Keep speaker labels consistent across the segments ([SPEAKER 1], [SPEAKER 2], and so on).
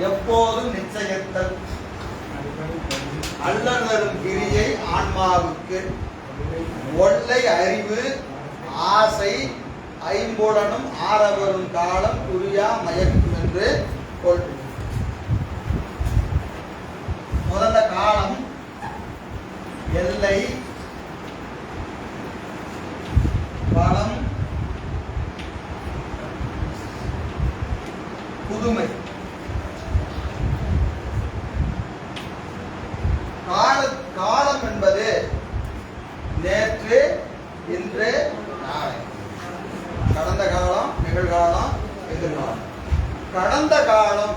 [SPEAKER 1] எப்போதும் நிச்சயத்தல் அல்லனரும் கிரியை ஆன்மாவுக்கு. ஒல்லை அறிவு ஆசை ஐம்புலனும் ஆரவரும் காலம் குறியா மயக்கும் என்று கொள். முதல்ல காலம் எல்லை பலம் புதுமை கால காலம் என்பது நேற்று இன்று நாளை கடந்த காலம் நிகழ்காலம் எதிர்காலம். கடந்த காலம்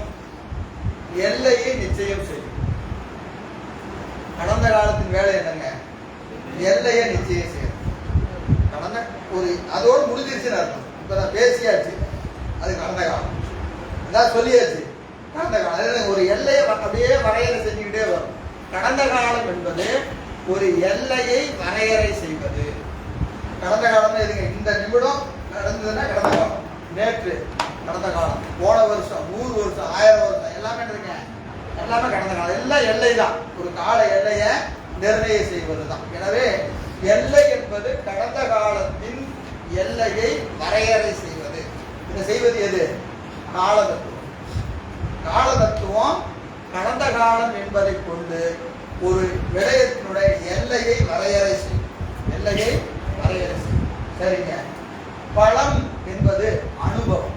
[SPEAKER 1] எல்லையை நிச்சயம் செய்யும். கடந்த காலத்தின் வேலை என்னங்க? எல்லையை நிச்சயம் செய்யும். கடந்த ஒரு அதோடு முடிஞ்சிருச்சுன்னு அர்த்தம். இப்ப நான் பேசியாச்சு. அது கடந்த காலம். அதான் சொல்லியாச்சு. கடந்த காலம். ஒரு எல்லையை அப்படியே வரையறை செஞ்சுக்கிட்டே வரும். கடந்த காலம் என்பது ஒரு எல்லையை வரையறை செய்யும். கடந்த காலம் எதுங்க இந்த நிமிடம் நடந்ததுன்னா கடந்த காலம். நேற்று கடந்த காலம். போன வருஷம் நூறு வருஷம் ஆயிரம் வருஷம் எல்லாமே இருக்குங்க எல்லாமே கடந்த காலம். எல்லாம் எல்லை தான். ஒரு கால எல்லையை நிர்ணயம் செய்வது தான் எனவே எல்லை என்பது கடந்த காலத்தின் எல்லையை வரையறை செய்வது. இதை செய்வது எது? கால தத்துவம் கால தத்துவம் கடந்த காலம் என்பதை கொண்டு ஒரு விடயத்தினுடைய எல்லையை வரையறை செய்யும் எல்லையை வரையறை செய்யும் சரிங்க பலம் என்பது அனுபவம்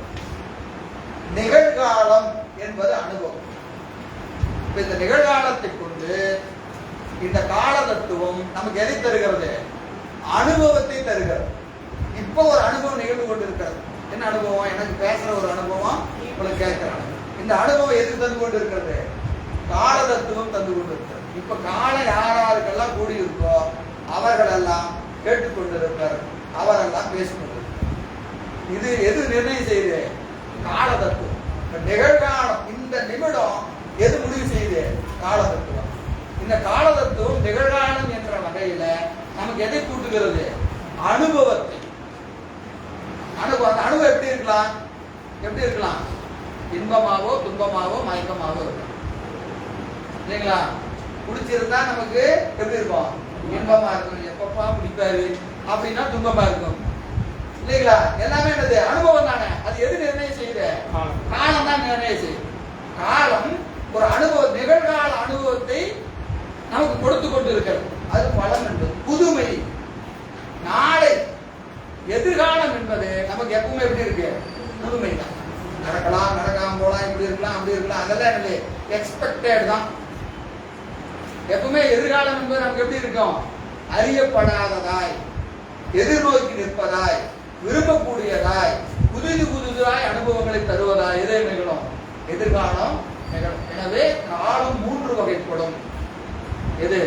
[SPEAKER 1] நிகழ்காலம் என்பது அனுபவம் இப்ப இந்த நிகழ்காலத்தை கொண்டு இந்த கால தத்துவம் நமக்கு எதை தருகிறது அனுபவத்தை தருகிறது இப்போ ஒரு அனுபவம் நிகழ்ந்து கொண்டிருக்கிறது என்ன அனுபவம் எனக்கு பேசுற ஒரு அனுபவம் உங்களுக்கு கேட்கிறேன். இந்த அனுபவம் எதுக்கு தந்து கொண்டு இருக்கிறது கால தத்துவம் தந்து கொண்டு இருக்கிறது இப்ப காலம் யாராருக்கெல்லாம் கூடி கூடியிருக்கோ அவர்களெல்லாம் கேட்டுக்கொண்டிருப்பார் அவரெல்லாம் பேசிக்கொண்டிருப்பார். இது எது நிர்ணயம் செய்யுது கால தத்துவம் நிகழ்காலம் இந்த நிமிடம் எது முடிவு செய்யுது கால தத்துவம் இந்த கால தத்துவம் நிகழ்காலம் என்ற வகையில நமக்கு எதை கூட்டுகிறது? அனுபவத்தை. அனுபவம் அந்த அனுபவம் எப்படி இருக்கலாம் எப்படி இருக்கலாம்? இன்பமாவோ துன்பமாவோ மயக்கமாவோ இருக்கலாம். இல்லைங்களா? பிடிச்சிருந்தா நமக்கு எப்படி இருக்கும்? இன்பமா இருக்கும். எப்பப்பா பிடிப்பாரு? அப்படின்னா துன்பமா இருக்கும். இல்லைங்களா? எல்லாமே என்னது? அனுபவம் தானே. அது எது நிர்ணயம் செய்யுது?
[SPEAKER 2] காலம்.
[SPEAKER 1] தான் நிர்ணயம் செய்யும் காலம் ஒரு அனுபவம் நிகழ்கால அனுபவத்தை நமக்கு கொடுத்து கொண்டு இருக்கிறது அது பலம் என்பது புதுமை. நாளை எதிர்காலம் என்பது நமக்கு எப்பவுமே எப்படி இருக்கு? புதுமை தான் நடக்கலாம் நடக்காம போலாம் இப்படி இருக்கலாம் அப்படி இருக்கலாம். அதெல்லாம் என்னது? எக்ஸ்பெக்டட் தான். எப்பவுமே எதிர்காலம் என்பது நமக்கு எப்படி இருக்கும்? அறியப்படாததாய் எதிர்நோக்கி நிற்பதாய் விரும்பக்கூடியதாய் புதிது புதிதாய் அனுபவங்களை தருவதாய் எதை நிகழும்? எதிர்காலம் நிகழும். எனவே காலம் மூன்று வகைப்படும். எது?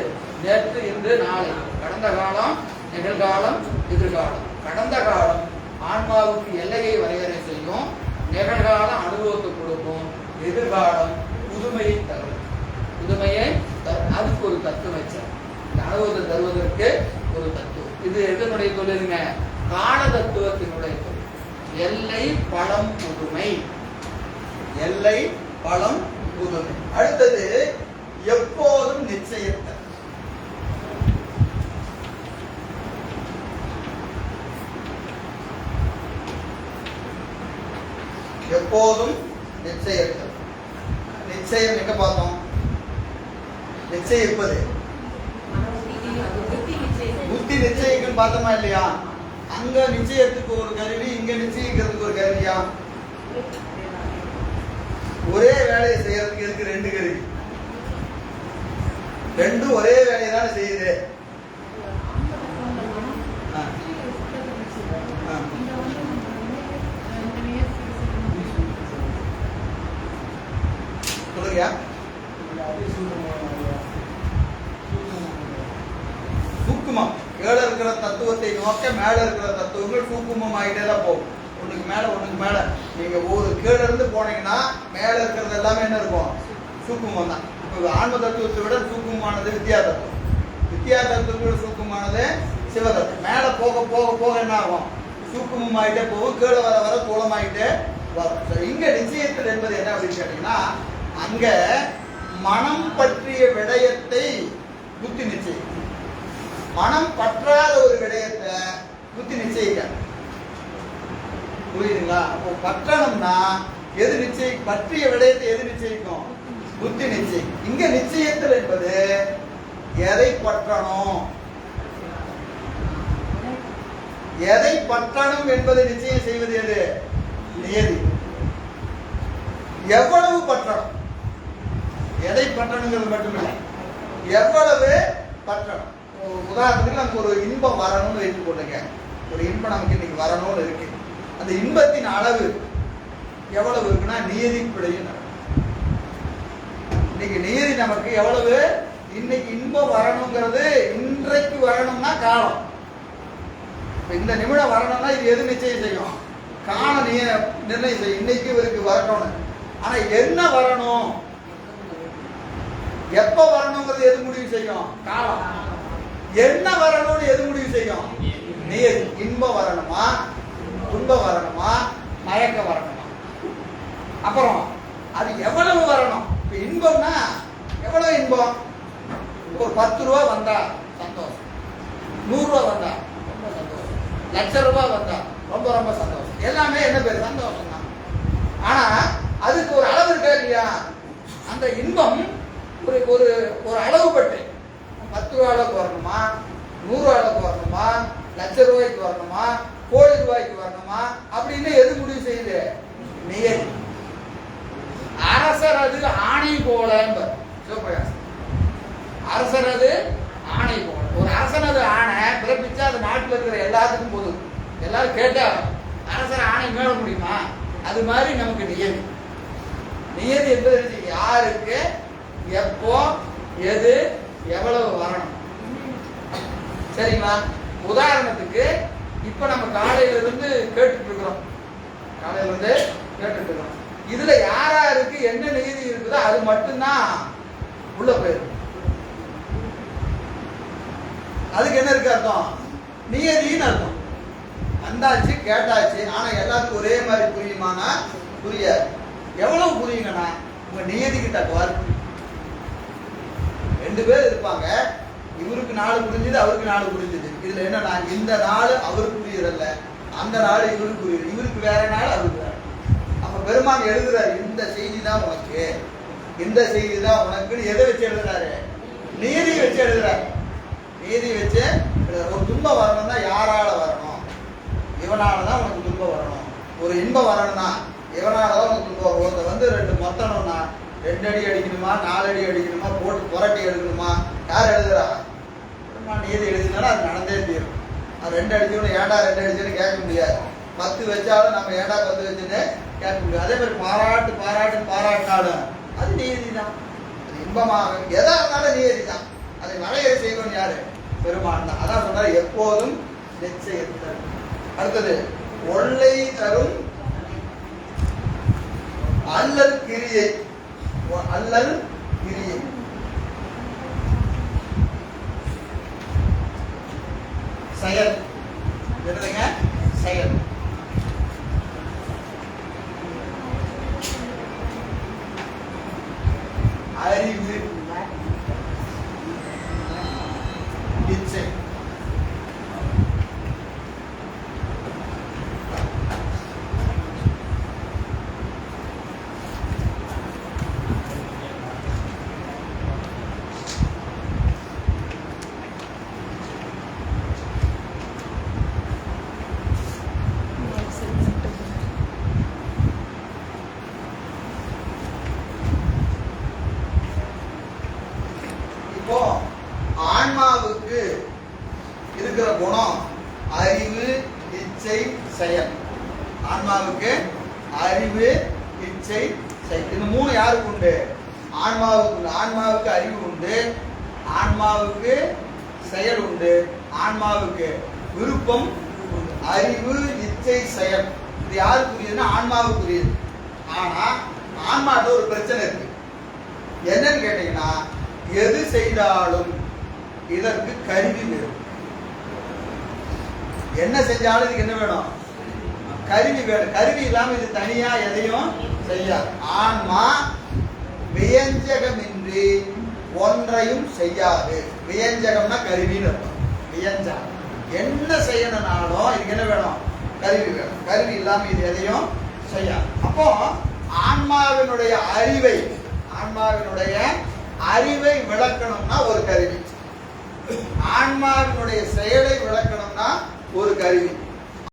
[SPEAKER 1] நேற்று இன்று நாளை. கடந்த காலம் நிகழ்காலம் எதிர்காலம். கடந்த காலம் ஆன்மாவுக்கு எல்லையை வரையறை செய்யும் நிகழ்கால அனுபவத்தை கொடுக்கும். எதிர்காலம் புதுமையை தரும். புதுமையை அதுக்கு ஒரு தத்துவம் வச்சார். இந்த அனுபவத்தை தருவதற்கு ஒரு தத்துவம். இது எதனுடைய தொழிலுங்க கால தத்துவத்தினுடைய தொழில். எல்லை பழம் புதுமை. எல்லை பழம் புதுமை. அடுத்தது எப்போதும் நிச்சயத்தை எப்போதும் நிச்சயத்தல் நிச்சயம் எங்க பார்த்தோம்? நிச்சயிப்பது புத்தி நிச்சயிக்கும் பார்த்தோமா இல்லையா? அங்க நிச்சயத்துக்கு ஒரு கருவி இங்க நிச்சயிக்கிறதுக்கு ஒரு கருவியா? ஒரே வேலையை செய்யறதுக்கு இருக்கு ரெண்டு கருவி? ரெண்டும் ஒரே வேலையை தானே செய்யுது. சொல்லுங்கயா சூக்குமம் கீழே இருக்கிற தத்துவத்தை நோக்க மேலே இருக்கிற தத்துவங்கள் சூக்குமம் ஆகிட்டே தான் போகும். ஒன்றுக்கு மேலே ஒன்றுக்கு மேலே. நீங்க ஒரு கீழே இருந்து போனீங்கன்னா மேலே இருக்கிறது எல்லாமே என்ன இருக்கும்? சூக்குமம் தான். இப்போ ஆன்ம தத்துவத்தை விட சூக்குமமானது வித்யா தத்துவம் வித்யா தத்துவத்தை விட சூக்குமானது சிவதத்துவம். மேலே போக போக போக என்ன ஆகும்? சூக்குமம் ஆகிட்டே போகும். கீழே வர வர தூளமாயிட்டே வரும். இங்கே இங்க நிச்சயத்தில் என்பது என்ன அப்படின்னு கேட்டிங்கன்னா அங்க மனம் பற்றிய விடயத்தை புத்தி நிச்சயிக்கும். மனம் பற்றாத ஒரு விடயத்தை புத்தி நிச்சயிக்க புரியுதுங்களா? அப்போ பற்றணும்னா எது நிச்சய பற்றிய விடயத்தை எது நிச்சயிக்கும்? புத்தி நிச்சயம். இங்க நிச்சயத்தில் என்பது எதை பற்றணும்? எதை பற்றணும் என்பதை நிச்சயம் செய்வது எது? நியதி. எவ்வளவு பற்றணும்? எதை பற்றணுங்கிறது மட்டுமில்லை. எவ்வளவு பற்றணும்? உதாரணத்துக்கு நமக்கு ஒரு இன்பம் வரணும்னு வைத்துக்கொள்ளுங்க ஒரு இன்பம் நமக்கு இன்னைக்கு வரணும்னு இருக்கு. அந்த இன்பத்தின் அளவு எவ்வளவு இருக்குன்னா நியதிப்படியும் நடக்கும் இன்னைக்கு நியதி நமக்கு எவ்வளவு? இன்னைக்கு இன்பம் வரணுங்கிறது இன்றைக்கு வரணும்னா காலம். இந்த நிமிடம் வரணும்னா இது எது நிச்சயம் செய்யும்? காண நிர்ணயம் செய்யும். இன்னைக்கு இவருக்கு வரணும்னு. ஆனா என்ன வரணும்? எப்ப வரணுங்கிறது எது முடிவு செய்யும்? காலம். என்ன வரணும்னு எது முடிவு செய்யும்? நீர். இன்பம் வரணுமா? துன்பம் வரணுமா? மயக்க வரணுமா? அப்புறம் அது எவ்வளவு வரணும்? இப்போ இன்பம்னா எவ்வளவு இன்பம்? ஒரு பத்து ரூபா வந்தா சந்தோஷம். நூறுரூவா வந்தா ரொம்ப சந்தோஷம். லட்ச ரூபா வந்தா ரொம்ப ரொம்ப சந்தோஷம். எல்லாமே என்ன பேர்? சந்தோஷம் தான் ஆனால் அதுக்கு ஒரு அளவு இருக்கா இல்லையா? அந்த இன்பம் ஒரு ஒரு ஒரு அளவுபட்டு. பத்து ரூபா அளவுக்கு வரணுமா? நூறு அளவுக்கு வரணுமா? லட்ச ரூபாய்க்கு வரணுமா? கோடி ரூபாய்க்கு வரணுமா? அப்படின்னு எது முடிவு செய்யுது? நியதி. அரசர் அது ஆணை போல சிவபிரகாசம் அரசர் அது ஆணை போல. ஒரு அரசனது ஆணை பிறப்பிச்சா அது நாட்டில் இருக்கிற எல்லாத்துக்கும் போதும் எல்லாரும் கேட்டா அரசர் ஆணை மேல முடியுமா? அது மாதிரி நமக்கு நியதி. நியதி என்பது யாருக்கு? எப்போ எது எவ்வளவு வரணும்? சரிங்களா? உதாரணத்துக்கு இப்ப நம்ம காலையில இருந்து கேட்டுட்டு இருக்கிறோம் காலையில இருந்து கேட்டுட்டு இருக்கிறோம் இதுல யார் யாருக்கு என்ன நியதி இருக்குதோ அது மட்டும்தான் உள்ள போயிடும். அதுக்கு என்ன இருக்கு அர்த்தம்? நியதின்னு அர்த்தம். வந்தாச்சு கேட்டாச்சு ஆனா எல்லாத்துக்கும் ஒரே மாதிரி புரியுமானா? புரியாது. எவ்வளவு புரியுங்கண்ணா உங்க நியதி கிட்ட புரியும் ரெண்டு பேர் இருப்பாங்க. இவருக்கு நாலு புரிஞ்சுது அவருக்கு நாலு புரிஞ்சுது. இதுல என்னன்னா இந்த நாள் அவருக்கு புரியறதில்ல அந்த நாள் இவருக்கு புரியுது இவருக்கு வேற நாள் அவருக்கு வேற. அப்ப பெருமான் எழுதுறாரு இந்த செய்தி தான் உனக்கு. இந்த செய்தி தான் உனக்குன்னு எதை வச்சு எழுதுறாரு? நீதி வச்சு எழுதுறாரு. நீதி வச்சு ஒரு துன்பம் வரணும்னா யாரால வரணும்? இவனால தான் உனக்கு துன்பம் வரணும். ஒரு இன்பம் வரணும்னா இவனால தான் உனக்கு துன்பம் வரும் ஒருத்தன் வந்து ரெண்டு மொத்தணும்னா ரெண்டு அடி அடிக்கணுமா நாலு அடி அடிக்கணுமா போட்டு புரட்டி எடுக்கணுமா? யார் எழுதுறா? நீதி எழுதினாலும் அது நடந்தே தீரும். அது ரெண்டு அடிச்சவனு ஏன்டா ரெண்டு அடிச்சுன்னு கேட்க முடியாது. பத்து வச்சாலும் நம்ம ஏண்டா பத்து வச்சுன்னு கேட்க முடியாது. அதே மாதிரி பாராட்டு பாராட்டு பாராட்டினாலும் அது நீதி தான் அது இன்பமாக எதா இருந்தாலும் நீதி தான் அதை மழையை செய்வோம் யாரு? பெருமான் தான். அதான் சொன்னாரு எப்போதும் நிச்சயத்தல் அடுத்தது ஒல்லை தரும் அல்லது கிரியை அல்லது ஆன்மாவுக்கு அறிவு இச்சை செயல் இந்த மூணு யாருக்கு உண்டு? ஆன்மாவுக்கு உண்டு. ஆன்மாவுக்கு அறிவு உண்டு. ஆன்மாவுக்கு செயல் உண்டு. ஆன்மாவுக்கு விருப்பம் அறிவு இச்சை செயல். இது யாருக்குரியதுன்னா ஆன்மாவுக்குரியது. ஆனா ஆன்மாட்ட ஒரு பிரச்சனை இருக்கு. என்னன்னு கேட்டீங்கன்னா எது செய்தாலும் இதற்கு கருவி வேணும். என்ன செஞ்சாலும் இதுக்கு என்ன வேணும்? கருவி வேணும் கருவி இல்லாம இது தனியா எதையும் செய்யாது. ஆன்மா வியஞ்சகமின்றி ஒன்றையும் செய்யாது. வியஞ்சகம்னா கருவின்னு இருக்கும் வியஞ்சகம் என்ன செய்யணும்னாலும் இதுக்கு என்ன வேணும்? கருவி வேணும். கருவி இல்லாம இது எதையும் செய்யாது. அப்போ ஆன்மாவினுடைய அறிவை ஆன்மாவினுடைய அறிவை விளக்கணும்னா ஒரு கருவி. ஆன்மாவினுடைய செயலை விளக்கணும்னா ஒரு கருவி.